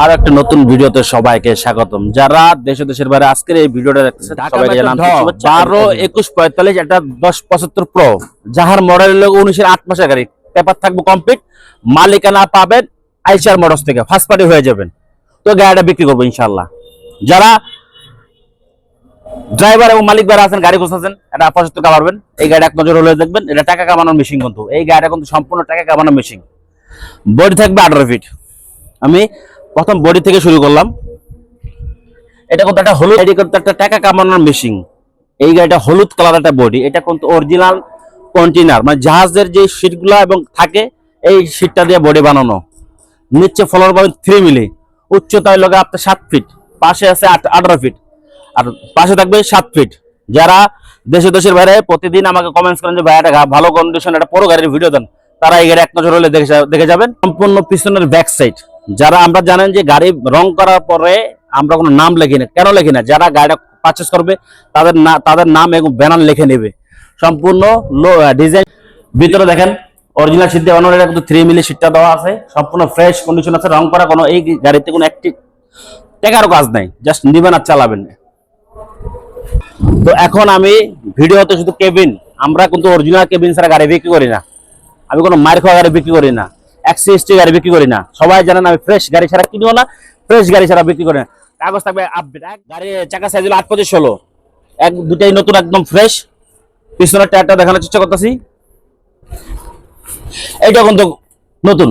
আর একটা নতুন ভিডিওতে সবাইকে স্বাগতম। যারা দেশ দেশের বাইরে আজকের এই ভিডিওটা দেখতেছেন সবাইকে বারো একুশ পঁয়তাল্লিশ একটা দশ পঁচাত্তর প্রো। যাহার মডেল হলো উনিশের আট মাসের গাড়ি। পেপার থাকবে কমপ্লিট মালিকানা পাবেন আইসার মোটরস থেকে। ফার্স্ট পার্টি হয়ে যাবেন। তো গাড়িটা বিক্রি করব ইনশাল্লাহ যারা ড্রাইভার এবং মালিক যারা আছেন গাড়ি খুঁজতেছেন এটা পঁচাত্তর টাকা পারবেন এই গাড়ি এক নজর হলে দেখবেন এটা টাকা কামানোর মেশিন কিন্তু। এই গাড়িটা কিন্তু সম্পূর্ণ টাকা কামানোর মেশিন বডি থাকবে আঠারো ফিট আমি প্রথম বডি থেকে শুরু করলাম। এটা কিন্তু একটা হলুদ কিন্তু একটা টাকা কামানোর মেশিন এই গাড়িটা হলুদ কালার একটা বডি এটা কিন্তু অরিজিনাল কন্টেনার মানে জাহাজের যে সিটগুলো এবং থাকে, এই সিটটা দিয়ে বডি বানানো। নিচে ফলোর পাবেন থ্রি মিলি, উচ্চতায় লগে আপনার সাত ফিট পাশে আছে আট- আঠারো ফিট আর পাশে থাকবে সাত ফিট যারা দেশে দেশের বাইরে, প্রতিদিন আমাকে কমেন্টস করেন যে, ভাই একটা ভালো কন্ডিশন একটা বড় গাড়ির ভিডিও দেন। তারা এই গাড়ি এক নজর হলে দেখে দেখে যাবেন। সম্পূর্ণ পিছনের ব্যাক সাইড যারা আমরা জানেন যে গাড়ি রং করার পরে আমরা কোনো নাম লিখি না। কেন লিখি না? যারা গাড়িটা পারচেস করবে, তাদের না, তাদের নাম এবং ব্যানার লিখে নেবে। সম্পূর্ণ লো ডিজাইন ভিতরে দেখেন অরিজিনাল সিট দেওয়ানো এটা কিন্তু থ্রি মিলি সিটটা দেওয়া আছে। সম্পূর্ণ ফ্রেশ কন্ডিশন আছে, রং করা কোনো, এই গাড়িতে কোনো একটি টাকারও কাজ নাই। জাস্ট নিবেন আর চালাবেন। তো এখন আমি ভিডিওতে শুধু কেবিন আমরা কিন্তু অরিজিনাল কেবিন ছাড়া গাড়ি বিক্রি করি না। আমি কোনো মার খাওয়া গাড়ি বিক্রি করি না। একশো এসটি গাড়ি বিক্রি করি না। সবাই জানেন আমি ফ্রেশ গাড়ি ছাড়া কিনিও না ফ্রেশ গাড়ি ছাড়া বিক্রি করি না। কাগজ থাকবে আপডেট চাকা সাইজ হলো আট পঁচিশ ষোলো। এক দুটাই নতুন, একদম ফ্রেশ পিছনের টায়ারটা দেখানোর চেষ্টা করতেছি। এইটা কিন্তু নতুন।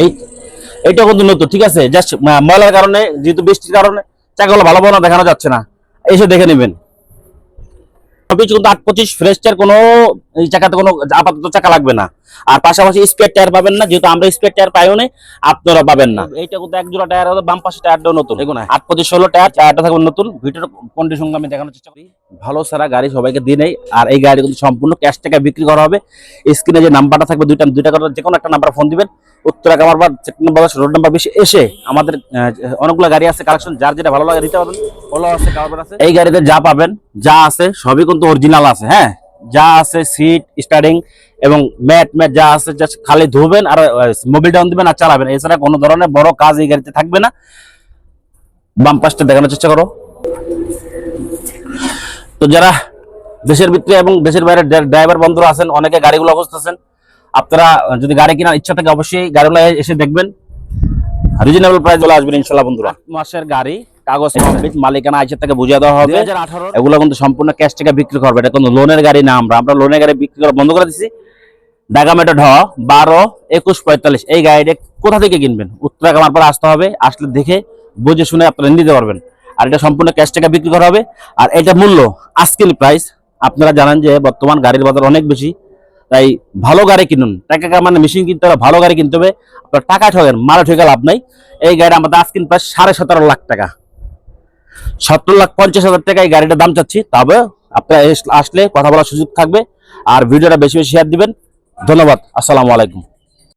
এই, এইটা কিন্তু নতুন, ঠিক আছে? জাস্ট ময়লার কারণে, যেহেতু বৃষ্টির কারণে চাকাগুলো ভালো ভালো দেখানো যাচ্ছে না। এসে দেখে নেবেন। সবকিছু কিন্তু আট পঁচিশ ফ্রেশ টায়ার কোনো, এই চাকাতে কোনো আপাতত চাকা লাগবে না। আর পাশাপাশি স্পেয়ার টায়ার পাবেন না যেহেতু আমরা স্পেয়ার টায়ার পাইও না আপনারা পাবেন না। এইটা কিন্তু এক জোড়া টায়ার হবে বাম পাশে টায়ারটাও নতুন। দেখুন আট পঁচিশ ষোলো টায়ার টায়ারটা থাকবে নতুন। ভিতরে কন্ডিশন আমি দেখানোর চেষ্টা করি। ভালো সারা গাড়ি সবাইকে দিয়ে নেই। আর এই গাড়ি কিন্তু সম্পূর্ণ ক্যাশ টাকা বিক্রি করা হবে। স্ক্রিনে যে নাম্বারটা থাকবে দুইটা দুইটা করে যে কোনো একটা নাম্বার ফোন দিবেন। উত্তরা কামার বা নম্বর রোড নাম্বার বেশি। এসে আমাদের অনেকগুলো গাড়ি আছে কালেকশন যার যেটা ভালো লাগে দিতে পারবেন। ভালো আছে কারবার আছে। এই গাড়িতে যা পাবেন যা আছে সবই কিন্তু অরিজিনাল আছে হ্যাঁ? যা আছে সিট স্টার্টিং এবং ম্যাট ম্যাট যা আছে খালি ধুবেন আর মোবিল ডাউন দিবেন আর চালাবেন। এছাড়া কোনো ধরনের বড় কাজ এই গাড়িতে থাকবে না। বাম পাশটা দেখানোর চেষ্টা করো। তো যারা দেশের ভিতরে এবং দেশের বাইরে ড্রাইভার বন্ধুরা আছেন, অনেকে গাড়িগুলো খুঁজতেছেন। আপনারা যদি গাড়ি কেনার ইচ্ছা থাকে, অবশ্যই গাড়িগুলো এসে দেখবেন। রিজনেবল প্রাইস বলে আসবেন ইনশাল্লাহ বন্ধুরা। মাসের গাড়ি কাগজ কমপ্লিট মালিকানা আইসের থেকে বুঝিয়ে দেওয়া হবে। এগুলো কিন্তু সম্পূর্ণ ক্যাশ টাকা বিক্রি করবে। এটা কিন্তু লোনের গাড়ি না আমরা আমরা লোনের গাড়ি বিক্রি করা বন্ধ করে দিচ্ছি ঢাকা ঢ বারো একুশ পঁয়তাল্লিশ। এই গাড়িটা কোথা থেকে কিনবেন? উত্তরা কামার পরে আসতে হবে আসলে দেখে বুঝে শুনে আপনারা নিতে পারবেন। আর এটা সম্পূর্ণ ক্যাশ টাকা বিক্রি করা হবে। আর এটা মূল্য আজকের প্রাইস আপনারা জানেন যে বর্তমান গাড়ির বাজার অনেক বেশি। তাই ভালো গাড়ি কিনুন। টাকা কামানো মেশিন কিনতে হবে ভালো গাড়ি কিনতে হবে। আপনার টাকা ঠকেন মারা ঠকে লাভ নাই। এই গাড়ি আমাদের আজকিন প্রায় সাড়ে সতেরো লাখ টাকা। সত্তর লাখ পঞ্চাশ হাজার টাকায় এই গাড়িটার দাম চাচ্ছি। তবে আপনার আসলে কথা বলার সুযোগ থাকবে। আর ভিডিওটা বেশি বেশি শেয়ার দিবেন। ধন্যবাদ। আসসালামু আলাইকুম।